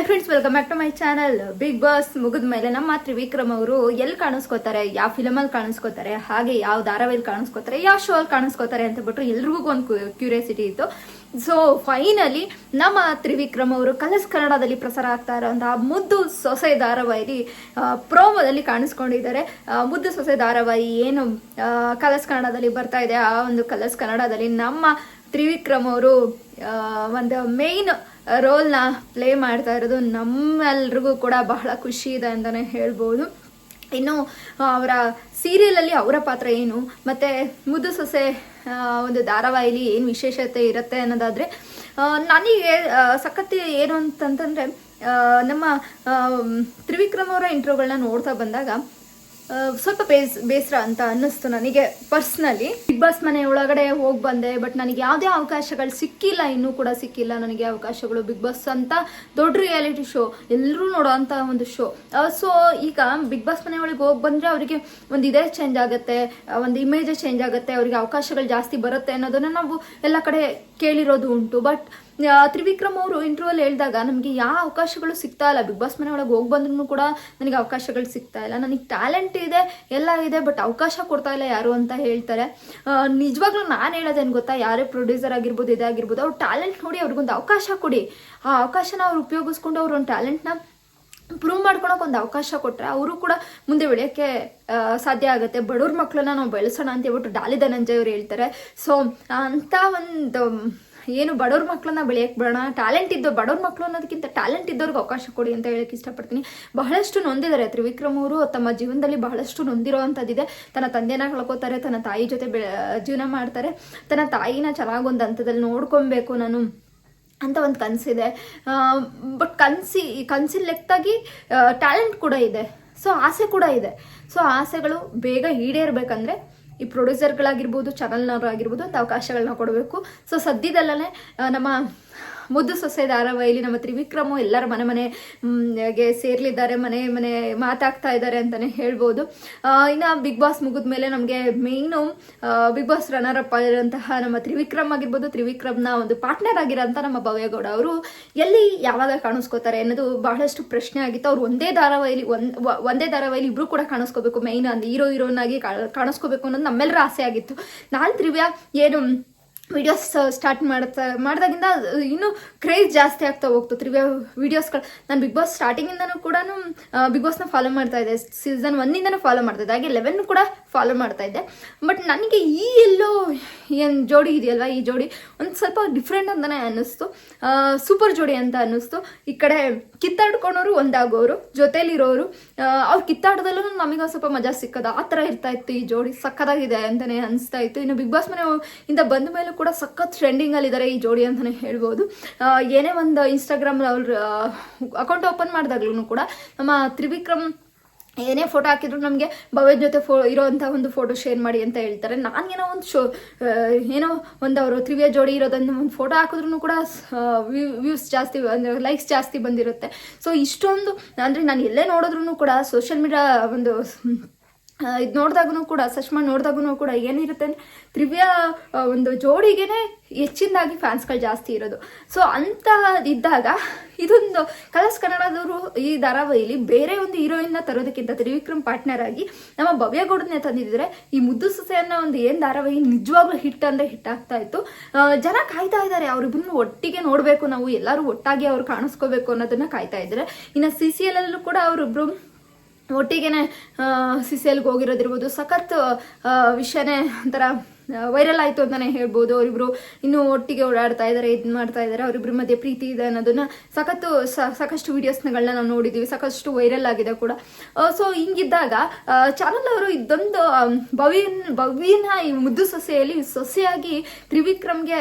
Hi friends welcome back to my channel Bigg Boss ಮುಗಿದ ಮೇಲೆ ನಮ್ಮ ತ್ರಿವಿಕ್ರಮ್ ಅವರು ಎಲ್ಲಿ ಕಾಣಿಸ್ಕೋತಾರೆ, ಯಾವ ಫಿಲಮಲ್ಲಿ ಕಾಣಿಸ್ಕೋತಾರೆ, ಹಾಗೆ ಯಾವ ಧಾರಾವಾಹಿ ಕಾಣಿಸ್ಕೋತಾರೆ, ಯಾವ ಶೋ ಅಲ್ಲಿ ಕಾಣಿಸ್ಕೋತಾರೆ ಅಂತ ಬಿಟ್ಟು ಎಲ್ರಿಗೂ ಒಂದು ಕ್ಯೂರಿಯಾಸಿಟಿ ಇತ್ತು. ಸೊ ಫೈನಲಿ ನಮ್ಮ ತ್ರಿವಿಕ್ರಮ್ ಅವರು ಕಲರ್ಸ್ ಕನ್ನಡದಲ್ಲಿ ಪ್ರಸಾರ ಆಗ್ತಾ ಇರೋಂತಹ ಮುದ್ದು ಸೊಸೆ ಧಾರಾವಾಹಿ ಪ್ರೋಮೋದಲ್ಲಿ ಕಾಣಿಸ್ಕೊಂಡಿದ್ದಾರೆ. ಮುದ್ದು ಸೊಸೆ ಧಾರಾವಾಹಿ ಏನು ಕಲರ್ಸ್ ಕನ್ನಡದಲ್ಲಿ ಬರ್ತಾ ಇದೆ. ಆ ಒಂದು ಕಲರ್ಸ್ ಕನ್ನಡದಲ್ಲಿ ನಮ್ಮ ತ್ರಿವಿಕ್ರಮ್ ಅವರು ಒಂದು ಮೇಯ್ನ್ ರೋಲ್ನ ಪ್ಲೇ ಮಾಡ್ತಾ ಇರೋದು ನಮ್ಮೆಲ್ರಿಗೂ ಕೂಡ ಬಹಳ ಖುಷಿ ಇದೆ ಅಂತಲೇ ಹೇಳ್ಬೋದು. ಇನ್ನು ಅವರ ಸೀರಿಯಲಲ್ಲಿ ಅವರ ಪಾತ್ರ ಏನು? ಮತ್ತು ಮುದ್ದು ಸೊಸೆ ಒಂದು ಧಾರಾವಾಹಿಲಿ ಏನು ವಿಶೇಷತೆ ಇರುತ್ತೆ ಅನ್ನೋದಾದರೆ ನನಗೆ ಸಖತ್ತಿ ಸಖತ್ ಏನು ಅಂತಂತಂದರೆ ನಮ್ಮ ತ್ರಿವಿಕ್ರಮ್ ಅವರ ಇಂಟ್ರೋಗಳನ್ನ ನೋಡ್ತಾ ಬಂದಾಗ ಸ್ವಲ್ಪ ಬೇಸ್, ಬೇಸರ ಅಂತ ಅನ್ನಿಸ್ತು ನನಗೆ ಪರ್ಸ್ನಲಿ. ಬಿಗ್ ಬಾಸ್ ಮನೆ ಒಳಗಡೆ ಹೋಗಿ ಬಂದೆ, ಬಟ್ ನನಗೆ ಯಾವುದೇ ಅವಕಾಶಗಳು ಸಿಕ್ಕಿಲ್ಲ, ಇನ್ನೂ ಕೂಡ ಸಿಕ್ಕಿಲ್ಲ ನನಗೆ ಅವಕಾಶಗಳು ಬಿಗ್ ಬಾಸ್ ಅಂತ ದೊಡ್ಡ ರಿಯಾಲಿಟಿ ಶೋ ಎಲ್ಲರೂ ನೋಡೋ ಒಂದು ಶೋ ಸೊ ಈಗ ಬಿಗ್ ಬಾಸ್ ಮನೆ ಒಳಗೆ ಹೋಗಿ ಬಂದರೆ ಅವರಿಗೆ ಒಂದು ಇದೇ ಚೇಂಜ್ ಆಗುತ್ತೆ ಒಂದು ಇಮೇಜೇ ಚೇಂಜ್ ಆಗುತ್ತೆ, ಅವರಿಗೆ ಅವಕಾಶಗಳು ಜಾಸ್ತಿ ಬರುತ್ತೆ ಅನ್ನೋದನ್ನು ನಾವು ಎಲ್ಲ ಕಡೆ ಕೇಳಿರೋದು ಉಂಟು. ಬಟ್ ತ್ರಿವಿಕ್ರಮ್ ಅವರು ಇಂಟರ್ವಲ್ ಹೇಳಿದಾಗ ನಮಗೆ ಯಾವ ಅವಕಾಶಗಳು ಸಿಗ್ತಾ ಇಲ್ಲ. ಬಿಗ್ ಬಾಸ್ ಮನೆ ಒಳಗೆ ಹೋಗಿ ಬಂದ್ರೂ ಕೂಡ ನನಗೆ ಅವಕಾಶಗಳು ಸಿಗ್ತಾ ಇಲ್ಲ. ನನಗೆ ಟ್ಯಾಲೆಂಟ್ ಇದೆ, ಎಲ್ಲ ಇದೆ ಬಟ್ ಅವಕಾಶ ಕೊಡ್ತಾ ಇಲ್ಲ ಯಾರು ಅಂತ ಹೇಳ್ತಾರೆ. ನಿಜವಾಗ್ಲೂ ನಾನು ಹೇಳೋದೇನು ಗೊತ್ತಾ? ಯಾರೇ ಪ್ರೊಡ್ಯೂಸರ್ ಆಗಿರ್ಬೋದು ಇದಾಗಿರ್ಬೋದು ಅವ್ರು ಟ್ಯಾಲೆಂಟ್ ನೋಡಿ ಅವ್ರಿಗೊಂದು ಅವಕಾಶ ಕೊಡಿ. ಆ ಅವಕಾಶನ ಅವ್ರು ಉಪಯೋಗಿಸ್ಕೊಂಡು ಅವ್ರ ಒಂದು ಟ್ಯಾಲೆಂಟ್ನ ಪ್ರೂವ್ ಮಾಡ್ಕೊಳಕ್ಕೆ ಒಂದು ಅವಕಾಶ ಕೊಟ್ಟರೆ ಅವರು ಕೂಡ ಮುಂದೆ ಬೆಳೆಯೋಕ್ಕೆ ಸಾಧ್ಯ ಆಗುತ್ತೆ. ಬಡವ್ರ ಮಕ್ಕಳನ್ನ ನಾವು ಬೆಳೆಸೋಣ ಅಂತ ಹೇಳ್ಬಿಟ್ಟು ಡಾಲಿ ಧನಂಜಯ್ ಅವ್ರು ಹೇಳ್ತಾರೆ. ಸೊ ಅಂಥ ಒಂದು ಏನು ಬಡವ್ರ ಮಕ್ಕಳನ್ನ ಬೆಳೆಯಕ್ಕೆ ಬಿಡೋಣ ಟ್ಯಾಲೆಂಟ್ ಇದ್ದೋ ಬಡವ್ರ ಮಕ್ಕಳು ಅನ್ನೋದಕ್ಕಿಂತ ಟ್ಯಾಲೆಂಟ್ ಇದ್ದವ್ರಿಗೆ ಅವಕಾಶ ಕೊಡಿ ಅಂತ ಹೇಳಕ್ಕೆ ಇಷ್ಟಪಡ್ತೀನಿ. ಬಹಳಷ್ಟು ನೊಂದಿದ್ದಾರೆ ತ್ರಿವಿಕ್ರಮ್ ಅವರು. ತಮ್ಮ ಜೀವನದಲ್ಲಿ ಬಹಳಷ್ಟು ನೊಂದಿರೋ ಅಂಥದ್ದಿದೆ ತನ್ನ ತಂದೆನ ಕಳ್ಕೊತಾರೆ, ತನ್ನ ತಾಯಿ ಜೊತೆ ಜೀವನ ಮಾಡ್ತಾರೆ. ತನ್ನ ತಾಯಿನ ಚೆನ್ನಾಗಿ ಒಂದು ಹಂತದಲ್ಲಿ ನೋಡ್ಕೊಬೇಕು ನಾನು ಅಂತ ಒಂದು ಕನಸಿದೆ. ಬಟ್ ಕನಸಿ, ಕನಸಿನ ಲೆಕ್ಕದಾಗಿ ಟ್ಯಾಲೆಂಟ್ ಕೂಡ ಇದೆ. ಸೊ, ಆಸೆ ಕೂಡ ಇದೆ. ಸೊ, ಆಸೆಗಳು ಬೇಗ ಈಡೇರಬೇಕಂದ್ರೆ ಈ ಪ್ರೊಡ್ಯೂಸರ್ಗಳಾಗಿರ್ಬೋದು ಚಾನಲ್ನವರಾಗಿರ್ಬೋದು ಅಂತ ಅವಕಾಶಗಳನ್ನ ಕೊಡಬೇಕು. ಸೊ ಸದ್ಯದಲ್ಲೇ ನಮ್ಮ ಮುದ್ದು ಸೊಸೆ ಧಾರಾವಾಹಿಲಿ ನಮ್ಮ ತ್ರಿವಿಕ್ರಮು ಎಲ್ಲರ ಮನೆ ಮನೆಗೆ ಸೇರ್ಲಿದ್ದಾರೆ, ಮನೆ ಮನೆ ಮಾತಾಗ್ತಾ ಇದ್ದಾರೆ ಅಂತಾನೆ ಹೇಳ್ಬೋದು. ಇನ್ನು ಬಿಗ್ ಬಾಸ್ ಮುಗಿದ ಮೇಲೆ ನಮಗೆ main Bigg Boss runner up ಆಗಿರುವಂತಹ ನಮ್ಮ ತ್ರಿವಿಕ್ರಮ್ ಆಗಿರ್ಬೋದು. ತ್ರಿವಿಕ್ರಮ್ನ ಒಂದು ಪಾರ್ಟ್ನರ್ ಆಗಿರೋಂಥ ನಮ್ಮ ಭವ್ಯಗೌಡ ಅವರು ಎಲ್ಲಿ ಯಾವಾಗ ಕಾಣಿಸ್ಕೋತಾರೆ ಅನ್ನೋದು ಬಹಳಷ್ಟು ಪ್ರಶ್ನೆ ಆಗಿತ್ತು. ಅವ್ರು ಒಂದೇ ಧಾರಾವಾಹಿಲಿ ಒಂದ್ ಒಂದೇ ಧಾರಾವಾಹಿಲಿ ಇಬ್ರು ಕೂಡ ಕಾಣಿಸ್ಕೋಬೇಕು. ಮೈನ್ ಅಂದ್ರೆ ಹೀರೋ ಹೀರೋನ್ ಆಗಿ ಕಾಣಿಸ್ಕೋಬೇಕು ಅನ್ನೋದು ನಮ್ಮೆಲ್ಲರ ಆಸೆ ಆಗಿತ್ತು. ನಾನು ತ್ರಿವ್ಯಾ, ಏನು ವಿಡಿಯೋಸ್ ಸ್ಟಾರ್ಟ್ ಮಾಡ್ತಾ ಮಾಡಿದಾಗಿಂದ ಇನ್ನೂ ಕ್ರೇಜ್ ಜಾಸ್ತಿ ಆಗ್ತಾ ಹೋಗ್ತು. ತ್ರಿವ್ಯಾ ವೀಡಿಯೋಸ್ಗಳು ನಾನು ಬಿಗ್ ಬಾಸ್ ಸ್ಟಾರ್ಟಿಂಗಿಂದನೂ ಕೂಡ ಬಿಗ್ ಬಾಸ್ನ ಫಾಲೋ ಮಾಡ್ತಾ ಇದ್ದೆ. ಸೀಸನ್ ಒನ್ನಿಂದನೂ ಫಾಲೋ ಮಾಡ್ತಾ ಇದ್ದೆ. ಹಾಗೆ ಲೆವೆನ್ ಕೂಡ ಫಾಲೋ ಮಾಡ್ತಾ ಇದ್ದೆ. ಬಟ್ ನನಗೆ ಈ ಎಲ್ಲೋ ಏನು ಜೋಡಿ ಇದೆಯಲ್ವ, ಈ ಜೋಡಿ? ಒಂದು ಸ್ವಲ್ಪ ಡಿಫ್ರೆಂಟ್ ಅಂತಲೇ ಅನ್ನಿಸ್ತು. ಸೂಪರ್ ಜೋಡಿ ಅಂತ ಅನ್ನಿಸ್ತು. ಈ ಕಡೆ ಕಿತ್ತಾಡ್ಕೊಳೋರು ಒಂದಾಗೋರು, ಜೊತೆಲಿರೋರು ಅವ್ರು ಕಿತ್ತಾಟದಲ್ಲೂ ನಮಗೆ ಒಂದು ಸ್ವಲ್ಪ ಮಜಾ ಸಿಕ್ಕದ. ಆ ಥರ ಇರ್ತಾ ಇತ್ತು ಈ ಜೋಡಿ. ಸಕ್ಕದಾಗಿದೆ ಅಂತಲೇ ಅನಿಸ್ತಾ ಇತ್ತು. ಇನ್ನು ಬಿಗ್ ಬಾಸ್ ಮನೆ ಇಂದ ಬಂದ ಮೇಲೂ ಕೂಡ ಸಖತ್ ಟ್ರೆಂಡಿಂಗಲ್ಲಿ ಇದ್ದಾರೆ ಈ ಜೋಡಿ ಅಂತಲೇ ಹೇಳ್ಬೋದು. ಏನೇ ಒಂದು ಇನ್ಸ್ಟಾಗ್ರಾಮ್ ಅವ್ರ ಅಕೌಂಟ್ ಓಪನ್ ಮಾಡಿದಾಗ್ಲೂ ಕೂಡ ನಮ್ಮ ತ್ರಿವಿಕ್ರಮ್ ಏನೇ ಫೋಟೋ ಹಾಕಿದ್ರು ನಮಗೆ ಭವ್ಯ ಜೊತೆ ಫೋ ಇರೋವಂಥ ಒಂದು ಫೋಟೋ ಶೇರ್ ಮಾಡಿ ಅಂತ ಹೇಳ್ತಾರೆ. ನಾನೇನೋ ಒಂದು ಶೋ ಏನೋ ಒಂದು ಅವರು ತ್ರಿವ್ಯ ಜೋಡಿ ಇರೋದನ್ನು ಒಂದು ಫೋಟೋ ಹಾಕಿದ್ರು ಕೂಡ ವ್ಯೂಸ್ ಜಾಸ್ತಿ, ಅಂದರೆ ಲೈಕ್ಸ್ ಜಾಸ್ತಿ ಬಂದಿರುತ್ತೆ. ಸೊ ಇಷ್ಟೊಂದು, ಅಂದರೆ ನಾನು ಎಲ್ಲೇ ನೋಡಿದ್ರು ಕೂಡ ಸೋಷಿಯಲ್ ಮೀಡಿಯಾ ಒಂದು ಇದು ನೋಡಿದಾಗೂ ಕೂಡ ಸರ್ಚ್ ನೋಡಿದಾಗೂ ಕೂಡ ಏನಿರುತ್ತೆ ತ್ರಿವ್ಯ ಒಂದು ಜೋಡಿಗೆನೆ ಹೆಚ್ಚಿನದಾಗಿ ಫ್ಯಾನ್ಸ್ಗಳು ಜಾಸ್ತಿ ಇರೋದು. ಸೊ ಅಂತ ಇದ್ದಾಗ ಇದೊಂದು ಕಲರ್ಸ್ ಕನ್ನಡದವರು ಈ ಧಾರಾವಾಹಿಲಿ ಬೇರೆ ಒಂದು ಹೀರೋಯಿನ್ನ ತರೋದಕ್ಕಿಂತ ತ್ರಿವಿಕ್ರಮ್ ಪಾರ್ಟ್ನರ್ ಆಗಿ ನಮ್ಮ ಭವ್ಯಗೌಡನೇ ತಂದಿದ್ರೆ ಈ ಮುದ್ದು ಸೊಸೆ ಒಂದು ಏನು ಧಾರಾವಾಹಿ ನಿಜವಾಗ್ಲೂ ಹಿಟ್ ಅಂದರೆ ಹಿಟ್ ಆಗ್ತಾ ಇತ್ತು. ಜನ ಕಾಯ್ತಾ ಇದ್ದಾರೆ ಅವ್ರಿಬ್ಬರನ್ನು ಒಟ್ಟಿಗೆ ನೋಡಬೇಕು ನಾವು, ಎಲ್ಲರೂ ಒಟ್ಟಾಗಿ ಅವ್ರು ಕಾಣಿಸ್ಕೋಬೇಕು ಅನ್ನೋದನ್ನ ಕಾಯ್ತಾ ಇದ್ದಾರೆ. ಇನ್ನು ಸಿ ಸಿ ಎಲ್ ಅಲ್ಲೂ ಕೂಡ ಅವರಿಬ್ರು ಒಟ್ಟಿಗೆನೆ ಸಿ ಸಿ ಎಲ್ಗೆ ಹೋಗಿರೋದಿರ್ಬೋದು, ಸಖತ್ ವಿಷಯನೇ ಒಂಥರ ವೈರಲ್ ಆಯಿತು ಅಂತಲೇ ಹೇಳ್ಬೋದು. ಅವರಿಬ್ರು ಇನ್ನೂ ಒಟ್ಟಿಗೆ ಓಡಾಡ್ತಾ ಇದ್ದಾರೆ ಇದು ಮಾಡ್ತಾ ಇದ್ದಾರೆ ಅವರಿಬ್ರ ಮಧ್ಯೆ ಪ್ರೀತಿ ಇದೆ ಅನ್ನೋದನ್ನ ಸಖತ್ತು ಸಾಕಷ್ಟು ವಿಡಿಯೋಸ್ಗಳನ್ನ ನಾವು ನೋಡಿದ್ದೀವಿ ಸಾಕಷ್ಟು ವೈರಲ್ ಆಗಿದೆ ಕೂಡ. ಸೊ ಹಿಂಗಿದ್ದಾಗ ಚಾನಲ್ ಅವರು ಇದೊಂದು ಬವಿನ ಬವಿನ ಈ ಮುದ್ದು ಸೊಸೆಯಲ್ಲಿ ಸೊಸೆಯಾಗಿ ತ್ರಿವಿಕ್ರಮ್ಗೆ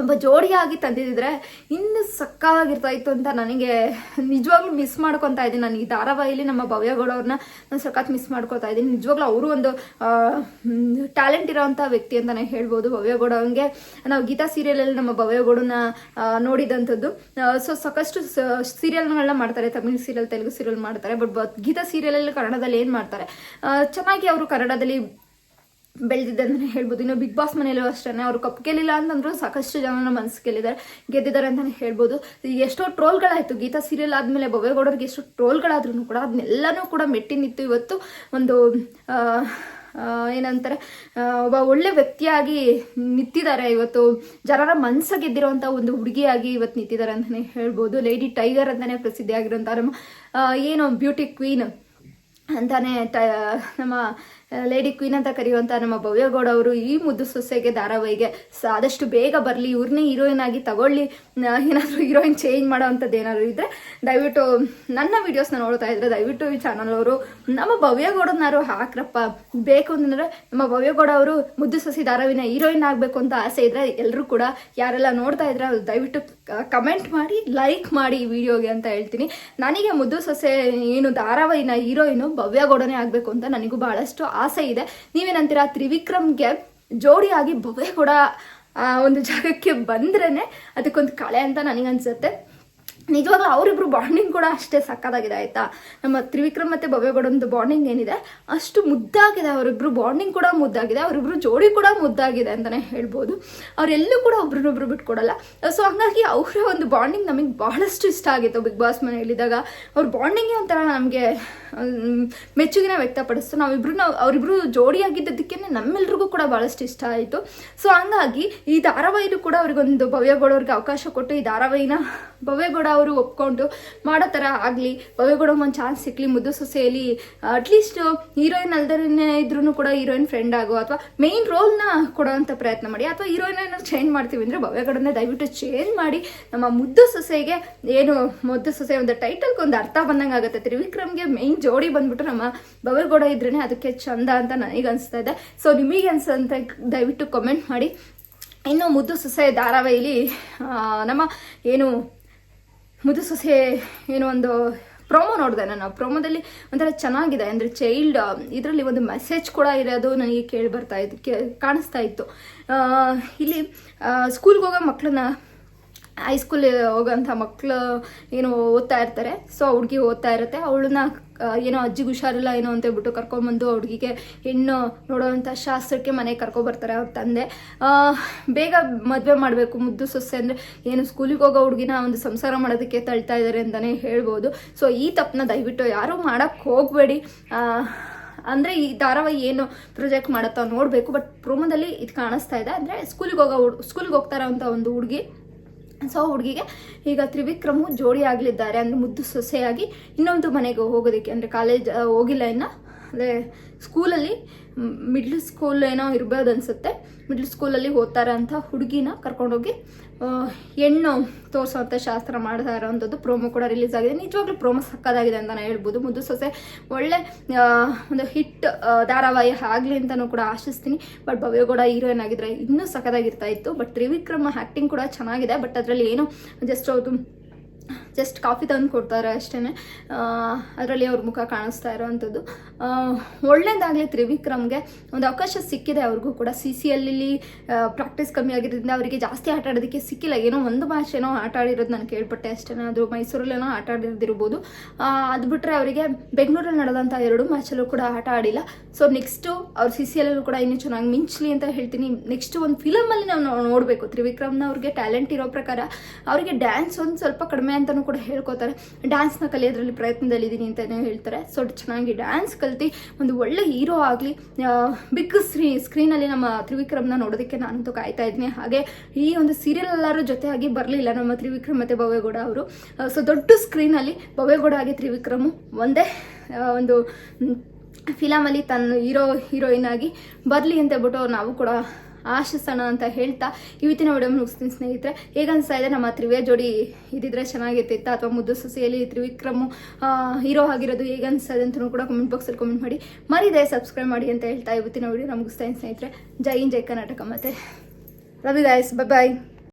ಒಬ್ಬ ಜೋಡಿಯಾಗಿ ತಂದಿದ್ರೆ ಇನ್ನು ಸಕ್ಕಾಗಿರ್ತಾ ಇತ್ತು ಅಂತ ನನಗೆ ನಿಜವಾಗ್ಲೂ ಮಿಸ್ ಮಾಡ್ಕೊತಾ ಇದ್ದೀನಿ. ನಾನು ಈ ಧಾರಾವಾಹಿಲಿ ನಮ್ಮ ಭವ್ಯಗೌಡವ್ರನ್ನ ನಾನು ಸಖತ್ ಮಿಸ್ ಮಾಡ್ಕೊತಾ ಇದ್ದೀನಿ. ನಿಜವಾಗ್ಲೂ ಅವರು ಒಂದು ಟ್ಯಾಲೆಂಟ್ ಇರೋವಂಥ ವ್ಯಕ್ತಿ ಅಂತಲೇ ಹೇಳ್ಬೋದು ಭವ್ಯಗೌಡ ಅವನಿಗೆ. ನಾವು ಗೀತಾ ಸೀರಿಯಲಲ್ಲಿ ನಮ್ಮ ಭವ್ಯಗೌಡನ ನೋಡಿದಂಥದ್ದು. ಸೊ ಸಾಕಷ್ಟು ಸೀರಿಯಲ್ಗಳನ್ನ ಮಾಡ್ತಾರೆ. ತಮಿಳ್ ಸೀರಿಯಲ್ ತೆಲುಗು ಸೀರಿಯಲ್ ಮಾಡ್ತಾರೆ. ಬಟ್ ಗೀತಾ ಸೀರಿಯಲಲ್ಲಿ ಕನ್ನಡದಲ್ಲಿ ಏನು ಮಾಡ್ತಾರೆ? ಚೆನ್ನಾಗಿ ಅವರು ಕನ್ನಡದಲ್ಲಿ ಬೆಳೆದಿದೆ ಅಂತಲೇ ಹೇಳ್ಬೋದು. ಇನ್ನು ಬಿಗ್ ಬಾಸ್ ಮನೆಯಲ್ಲೂ ಅಷ್ಟೇ ಅವರು ಕಪ್ ಗೆಲ್ಲಿಲ್ಲ ಅಂತಂದ್ರೂ ಸಾಕಷ್ಟು ಜನನ ಮನಸ್ಸು ಗೆಲ್ಲಿದ್ದಾರೆ ಗೆದ್ದಿದ್ದಾರೆ ಅಂತಾನೆ ಹೇಳ್ಬೋದು. ಎಷ್ಟೋ ಟ್ರೋಲ್ಗಳಾಯಿತು. ಗೀತಾ ಸೀರಿಯಲ್ ಆದಮೇಲೆ ಬವೇಗೌಡರಿಗೆ ಎಷ್ಟು ಟ್ರೋಲ್ಗಳಾದ್ರೂ ಕೂಡ ಅದನ್ನೆಲ್ಲನೂ ಕೂಡ ಮೆಟ್ಟಿ ನಿಂತು ಇವತ್ತು. ಒಂದು ಏನಂತಾರೆ ಒಬ್ಬ ಒಳ್ಳೆ ವ್ಯಕ್ತಿಯಾಗಿ ನಿಂತಿದ್ದಾರೆ. ಇವತ್ತು ಜನರ ಮನಸ್ಸ ಗೆದ್ದಿರುವಂಥ ಒಂದು ಹುಡುಗಿಯಾಗಿ ಇವತ್ತು ನಿಂತಿದ್ದಾರೆ ಅಂತಾನೆ ಹೇಳ್ಬೋದು. ಲೇಡಿ ಟೈಗರ್ ಅಂತಾನೆ ಪ್ರಸಿದ್ಧಿ ನಮ್ಮ ಏನು ಬ್ಯೂಟಿ ಕ್ವೀನ್ ಅಂತಾನೆ ನಮ್ಮ ಲೇಡಿ ಕ್ವೀನ್ ಅಂತ ಕರೆಯುವಂಥ ನಮ್ಮ ಭವ್ಯಗೌಡ ಅವರು ಈ ಮುದ್ದು ಸೊಸೆಗೆ ಧಾರಾವಾಹಿಗೆ ಆದಷ್ಟು ಬೇಗ ಬರಲಿ ಇವ್ರನ್ನೇ ಹೀರೋಯಿನ್ ಆಗಿ ತಗೊಳ್ಳಿ ಏನಾದರೂ ಹೀರೋಯಿನ್ ಚೇಂಜ್ ಮಾಡೋ ಅಂಥದ್ದು ಏನಾದರೂ ಇದ್ದರೆ ದಯವಿಟ್ಟು ನನ್ನ ವೀಡಿಯೋಸ್ನ ನೋಡ್ತಾ ಇದ್ರೆ ದಯವಿಟ್ಟು ಈ ಚಾನಲ್ ಅವರು ನಮ್ಮ ಭವ್ಯಗೌಡನಾರು ಹಾಕ್ರಪ್ಪ. ಬೇಕು ಅಂತಂದರೆ ನಮ್ಮ ಭವ್ಯಗೌಡ ಅವರು ಮುದ್ದು ಸೊಸೆ ಧಾರಾವಿನ ಹೀರೋಯಿನ್ ಆಗಬೇಕು ಅಂತ ಆಸೆ ಇದ್ರೆ ಎಲ್ಲರೂ ಕೂಡ ಯಾರೆಲ್ಲ ನೋಡ್ತಾ ಇದ್ರೆ ದಯವಿಟ್ಟು ಕಮೆಂಟ್ ಮಾಡಿ ಲೈಕ್ ಮಾಡಿ ಈ ವಿಡಿಯೋಗೆ ಅಂತ ಹೇಳ್ತೀನಿ. ನನಗೆ ಮುದ್ದು ಸೊಸೆ ಏನು ಧಾರಾವಾಹಿನ ಹೀರೋಯಿನು ಭವ್ಯಗೌಡನೇ ಆಗಬೇಕು ಅಂತ ನನಗೂ ಬಹಳಷ್ಟು ಆಸೆ ಇದೆ. ನೀವೇನಂತೀರಾ ತ್ರಿವಿಕ್ರಮ್ಗೆ ಜೋಡಿಯಾಗಿ ಭವ್ಯಗೌಡ ಕೂಡ ಒಂದು ಜಾಗಕ್ಕೆ ಬಂದ್ರೇನೆ ಅದಕ್ಕೊಂದು ಕಳೆ ಅಂತ ನನಗನ್ಸುತ್ತೆ. ನಿಜವಾಗ್ಲೂ ಅವರಿಬ್ರು ಬಾಂಡಿಂಗ್ ಕೂಡ ಅಷ್ಟೇ ಸಕ್ಕದಾಗಿದೆ ಆಯ್ತಾ? ನಮ್ಮ ತ್ರಿವಿಕ್ರಮ್ ಮತ್ತೆ ಭವ್ಯಗೌಡಂದು ಬಾಂಡಿಂಗ್ ಏನಿದೆ, ಅಷ್ಟು ಮುದ್ದಾಗಿದೆ, ಅವರಿಬ್ರು ಬಾಂಡಿಂಗ್ ಕೂಡ ಮುದ್ದಾಗಿದೆ, ಅವರಿಬ್ರು ಜೋಡಿ ಕೂಡ ಮುದ್ದಾಗಿದೆ ಅಂತಾನೆ ಹೇಳ್ಬೋದು. ಅವರೆಲ್ಲೂ ಕೂಡ ಒಬ್ರನ್ನೊಬ್ರು ಬಿಟ್ಕೊಡಲ್ಲ. ಸೊ ಹಂಗಾಗಿ ಅವರ ಒಂದು ಬಾಂಡಿಂಗ್ ನಮಗೆ ಬಹಳಷ್ಟು ಇಷ್ಟ ಆಗಿತ್ತು ಬಿಗ್ ಬಾಸ್ ಮನೆಯಲ್ಲಿದ್ದಾಗ. ಅವ್ರ ಬಾಂಡಿಂಗೇ ಒಂಥರ ನಮಗೆ ಮೆಚ್ಚುಗೆನ ವ್ಯಕ್ತಪಡಿಸ್ತು. ನಾವಿಬ್ರು ನಾವು ಅವರಿಬ್ರು ಜೋಡಿಯಾಗಿದ್ದದಕ್ಕೆ ನಮ್ಮೆಲ್ರಿಗೂ ಕೂಡ ಬಹಳಷ್ಟು ಇಷ್ಟ ಆಯಿತು. ಸೊ ಹಂಗಾಗಿ ಈ ಧಾರಾವಾಹಿಲೂ ಕೂಡ ಅವ್ರಿಗೊಂದು ಭವ್ಯಗೌಡ ಅವ್ರಿಗೆ ಅವಕಾಶ ಕೊಟ್ಟು, ಈ ಧಾರಾವಾಹಿನ ಭವ್ಯಗೌಡ ಅವರು ಒಪ್ಕೊಂಡು ಮಾಡೋ ಥರ ಆಗಲಿ ಕೂಡ ಒಂದು ಚಾನ್ಸ್ ಸಿಕ್ಕಲಿ ಮುದ್ದು ಸೊಸೆಯಲ್ಲಿ ಅಟ್ಲೀಸ್ಟ್ ಹೀರೋಯಿನ್ ಅಲ್ದರೇ ಇದ್ರೂ ಕೂಡ ಹೀರೋಯಿನ್ ಫ್ರೆಂಡ್ ಆಗೋ, ಅಥವಾ ಮೇನ್ ರೋಲ್ನ ಕೊಡೋವಂಥ ಪ್ರಯತ್ನ ಮಾಡಿ, ಅಥವಾ ಹೀರೋಯಿನ್ ಚೇಂಜ್ ಮಾಡ್ತೀವಿ ಅಂದರೆ ಕಡೆ ದಯವಿಟ್ಟು ಚೇಂಜ್ ಮಾಡಿ, ನಮ್ಮ ಮುದ್ದು ಸೊಸೆಗೆ ಏನು ಮುದ್ದು ಸೊಸೆ ಒಂದು ಟೈಟಲ್ಗೆ ಒಂದು ಅರ್ಥ ಬಂದಂಗೆ ಆಗುತ್ತೆ. ತ್ರಿವಿಕ್ರಮ್ಗೆ ಮೇನ್ ಜೋಡಿ ಬಂದ್ಬಿಟ್ಟು ನಮ್ಮ ಭವ್ಯಗೌಡ ಇದ್ರೇ ಅದಕ್ಕೆ ಚಂದ ಅಂತ ನನಗೆ ಅನಿಸ್ತಾ ಇದೆ. ಸೊ ನಿಮಗೆ ಅನ್ಸಂತ ದಯವಿಟ್ಟು ಕಮೆಂಟ್ ಮಾಡಿ. ಇನ್ನು ಮುದ್ದು ಸೊಸೆ ಧಾರಾವಾಹಿಲಿ ನಮ್ಮ ಏನು ಮುದ್ದು ಸೊಸೆ ಏನೋ ಒಂದು ಪ್ರೋಮೋ ನೋಡಿದೆ ನಾನು. ಪ್ರೋಮೋದಲ್ಲಿ ಒಂಥರ ಚೆನ್ನಾಗಿದೆ. ಅಂದರೆ ಚೈಲ್ಡ್ ಇದರಲ್ಲಿ ಒಂದು ಮೆಸೇಜ್ ಕೂಡ ಇರೋದು ನನಗೆ ಕೇಳಿ ಬರ್ತಾ ಇತ್ತು ಕೇ ಕಾಣಿಸ್ತಾ ಇತ್ತು. ಆ, ಇಲ್ಲಿ ಸ್ಕೂಲ್ಗೆ ಹೋಗೋ ಮಕ್ಕಳನ್ನ ಹೈಸ್ಕೂಲ್ ಹೋಗೋಂಥ ಮಕ್ಕಳು ಏನೋ ಓದ್ತಾ ಇರ್ತಾರೆ. ಸೊ ಹುಡುಗಿ ಓದ್ತಾ ಇರುತ್ತೆ. ಅವಳನ್ನ ಏನೋ ಅಜ್ಜಿಗೆ ಹುಷಾರಿಲ್ಲ ಏನೋ ಅಂತ ಹೇಳ್ಬಿಟ್ಟು ಕರ್ಕೊಂಬಂದು ಹುಡುಗಿಗೆ ಹೆಣ್ಣು ನೋಡೋವಂಥ ಶಾಸ್ತ್ರಕ್ಕೆ ಮನೆಗೆ ಕರ್ಕೊಬರ್ತಾರೆ ಅವ್ರ ತಂದೆ. ಬೇಗ ಮದುವೆ ಮಾಡಬೇಕು ಮುದ್ದು ಸೊಸೆ ಅಂದರೆ ಏನು ಸ್ಕೂಲಿಗೆ ಹೋಗೋ ಹುಡುಗಿನ ಒಂದು ಸಂಸಾರ ಮಾಡೋದಕ್ಕೆ ತಳ್ತಾ ಇದ್ದಾರೆ ಅಂತಲೇ ಹೇಳ್ಬೋದು. ಸೊ ಈ ತಪ್ಪನ್ನ ದಯವಿಟ್ಟು ಯಾರೂ ಮಾಡೋಕ್ಕೆ ಹೋಗಬೇಡಿ. ಅಂದರೆ ಈ ಧಾರಾವಾಹಿ ಏನು ಪ್ರೊಜೆಕ್ಟ್ ಮಾಡುತ್ತೋ ನೋಡಬೇಕು ಬಟ್ ಪ್ರೋಮೋದಲ್ಲಿ ಇದು ಕಾಣಿಸ್ತಾ ಇದೆ. ಅಂದರೆ ಸ್ಕೂಲಿಗೆ ಹೋಗೋ ಸ್ಕೂಲಿಗೆ ಹೋಗ್ತಾ ಇರೋವಂಥ ಒಂದು ಹುಡುಗಿ ಸೊ ಹುಡುಗಿಗೆ ಈಗ ತ್ರಿವಿಕ್ರಮು ಜೋಡಿ ಆಗಲಿದ್ದಾರೆ, ಅಂದರೆ ಮುದ್ದು ಸೊಸೆಯಾಗಿ ಇನ್ನೊಂದು ಮನೆಗೆ ಹೋಗೋದಕ್ಕೆ, ಅಂದರೆ ಕಾಲೇಜ್ ಹೋಗಿಲ್ಲ ಇನ್ನು. ಅಂದರೆ ಸ್ಕೂಲಲ್ಲಿ ಮಿಡ್ಲ್ ಸ್ಕೂಲ್ ಏನೋ ಇರ್ಬೋದು ಅನಿಸುತ್ತೆ. ಮಿಡ್ಲ್ ಸ್ಕೂಲಲ್ಲಿ ಓದ್ತಾರೆ ಅಂತ ಹುಡುಗಿನ ಕರ್ಕೊಂಡೋಗಿ ಹೆಣ್ಣು ತೋರಿಸೋವಂಥ ಶಾಸ್ತ್ರ ಮಾಡ್ತಾ ಇರೋವಂಥದ್ದು ಪ್ರೋಮೋ ಕೂಡ ರಿಲೀಸ್ ಆಗಿದೆ. ನಿಜವಾಗ್ಲೂ ಪ್ರೋಮೋ ಸಕ್ಕದಾಗಿದೆ ಅಂತ ನಾನು ಹೇಳ್ಬೋದು. ಮುದ್ದು ಸೊಸೆ ಒಳ್ಳೆ ಒಂದು ಹಿಟ್ ಧಾರಾವಾಹಿ ಆಗಲಿ ಅಂತಲೂ ಕೂಡ ಆಶಿಸ್ತೀನಿ. ಬಟ್ ಭವ್ಯಗೌಡ ಹೀರೋಯಿನ್ ಆಗಿದ್ರೆ ಇನ್ನೂ ಸಕ್ಕದಾಗಿರ್ತಾ ಇತ್ತು. ಬಟ್ ತ್ರಿವಿಕ್ರಮ ಆ್ಯಕ್ಟಿಂಗ್ ಕೂಡ ಚೆನ್ನಾಗಿದೆ. ಬಟ್ ಅದರಲ್ಲಿ ಏನು ಜಸ್ಟ್ ಅದು ಜಸ್ಟ್ ಕಾಫಿ ತಂದು ಕೊಡ್ತಾರೆ ಅಷ್ಟೇ ಅದರಲ್ಲಿ ಅವ್ರ ಮುಖ ಕಾಣಿಸ್ತಾ ಇರೋವಂಥದ್ದು. ಒಳ್ಳೇದಾಗಲಿ ತ್ರಿವಿಕ್ರಮ್ಗೆ. ಒಂದು ಅವಕಾಶ ಸಿಕ್ಕಿದೆ ಅವ್ರಿಗೂ ಕೂಡ. ಸಿ ಸಿ ಎಲ್ಲಿ ಪ್ರಾಕ್ಟೀಸ್ ಕಮ್ಮಿ ಆಗಿರೋದ್ರಿಂದ ಅವರಿಗೆ ಜಾಸ್ತಿ ಆಟ ಆಡೋದಕ್ಕೆ ಸಿಕ್ಕಿಲ್ಲ. ಏನೋ ಒಂದು ಭಾಷೆನೋ ಆಟ ಆಡಿರೋದು ನಾನು ಕೇಳ್ಪಟ್ಟೆ ಅಷ್ಟೇ ಅದು ಮೈಸೂರಲ್ಲೇನೋ ಆಟ ಆಡಿರೋದಿರ್ಬೋದು ಅದು ಬಿಟ್ಟರೆ ಅವರಿಗೆ ಬೆಂಗಳೂರಲ್ಲಿ ನಡೆದಂಥ ಎರಡು ಮ್ಯಾಚಲ್ಲೂ ಕೂಡ ಆಟ ಆಡಿಲ್ಲ. ಸೊ ನೆಕ್ಸ್ಟು ಅವ್ರು ಸಿ ಸಿ ಎಲ್ಲೂ ಕೂಡ ಇನ್ನೂ ಚೆನ್ನಾಗಿ ಮಿಂಚಲಿ ಅಂತ ಹೇಳ್ತೀನಿ. ನೆಕ್ಸ್ಟ್ ಒಂದು ಫಿಲಮಲ್ಲಿ ನಾವು ನೋಡಬೇಕು. ತ್ರಿವಿಕ್ರಮ್ನ ಅವ್ರಿಗೆ ಟ್ಯಾಲೆಂಟ್ ಇರೋ ಪ್ರಕಾರ. ಅವರಿಗೆ ಡ್ಯಾನ್ಸ್ ಒಂದು ಸ್ವಲ್ಪ ಕಡಿಮೆ ಕೂಡ ಹೇಳ್ಕೊತಾರೆ ಡ್ಯಾನ್ಸ್ನ ಕಲಿಯೋದ್ರಲ್ಲಿ ಪ್ರಯತ್ನದಲ್ಲಿದ್ದೀನಿ ಅಂತಲೇ ಹೇಳ್ತಾರೆ. ಸೊ ಚೆನ್ನಾಗಿ ಡ್ಯಾನ್ಸ್ ಕಲ್ತು. ಒಂದು ಒಳ್ಳೆ ಹೀರೋ ಆಗಲಿ ಬಿಗ್ ಸ್ಕ್ರೀ ಸ್ಕ್ರೀನಲ್ಲಿ ನಮ್ಮ ತ್ರಿವಿಕ್ರಮ್ನ ನೋಡೋದಕ್ಕೆ ನಾನಂತೂ ಕಾಯ್ತಾ ಇದ್ದೀನಿ. ಹಾಗೆ ಈ ಒಂದು ಸೀರಿಯಲ್ ಎಲ್ಲರೂ ಜೊತೆಯಾಗಿ ಬರಲಿಲ್ಲ, ನಮ್ಮ ತ್ರಿವಿಕ್ರಮ್ ಮತ್ತು ಭವ್ಯಗೌಡ ಅವರು. ಸೊ ದೊಡ್ಡ ಸ್ಕ್ರೀನಲ್ಲಿ ಭವ್ಯಗೌಡ ಆಗಿ ತ್ರಿವಿಕ್ರಮು ಒಂದೇ ಒಂದು ಫಿಲಮಲ್ಲಿ ತನ್ನ ಹೀರೋ ಹೀರೋಯಿನ್ ಆಗಿ ಬರಲಿ ಅಂತ ಹೇಳ್ಬಿಟ್ಟು ನಾವು ಕೂಡ ಆಶಿಸೋಣ ಅಂತ ಹೇಳ್ತಾ ಇವತ್ತಿನ ವಿಡಿಯೋ ಮುಗಿಸ್ತೀನಿ ಸ್ನೇಹಿತರೆ. ಹೇಗೆ ಅನಿಸ್ತಾ ಇದೆ ನಮ್ಮ ತ್ರಿವ್ಯ ಜೋಡಿ ಇದಿದ್ರೆ ಚೆನ್ನಾಗಿರ್ತಿತ್ತ ಅಥವಾ ಮುದ್ದು ಸೊಸೆಯಲ್ಲಿ ತ್ರಿವಿಕ್ರಮು ಹೀರೋ ಆಗಿರೋದು ಹೇಗೆ ಅನಿಸ್ತಾ ಇದೆ ಅಂತಲೂ ಕೂಡ ಕಮೆಂಟ್ ಬಾಕ್ಸಲ್ಲಿ ಕಮೆಂಟ್ ಮಾಡಿ. ಮರಿದೆ ಸಬ್ಸ್ಕ್ರೈಬ್ ಮಾಡಿ ಅಂತ ಹೇಳ್ತಾ ಇವತ್ತಿನ ವಿಡಿಯೋ ಮುಗಿಸ್ತಾ ಸ್ನೇಹಿತರೆ. ಜೈ ಇನ್ ಜೈ ಕರ್ನಾಟಕ ಮತ್ತೆ ರವಿ ಗೈಸ್ ಬಾಯ್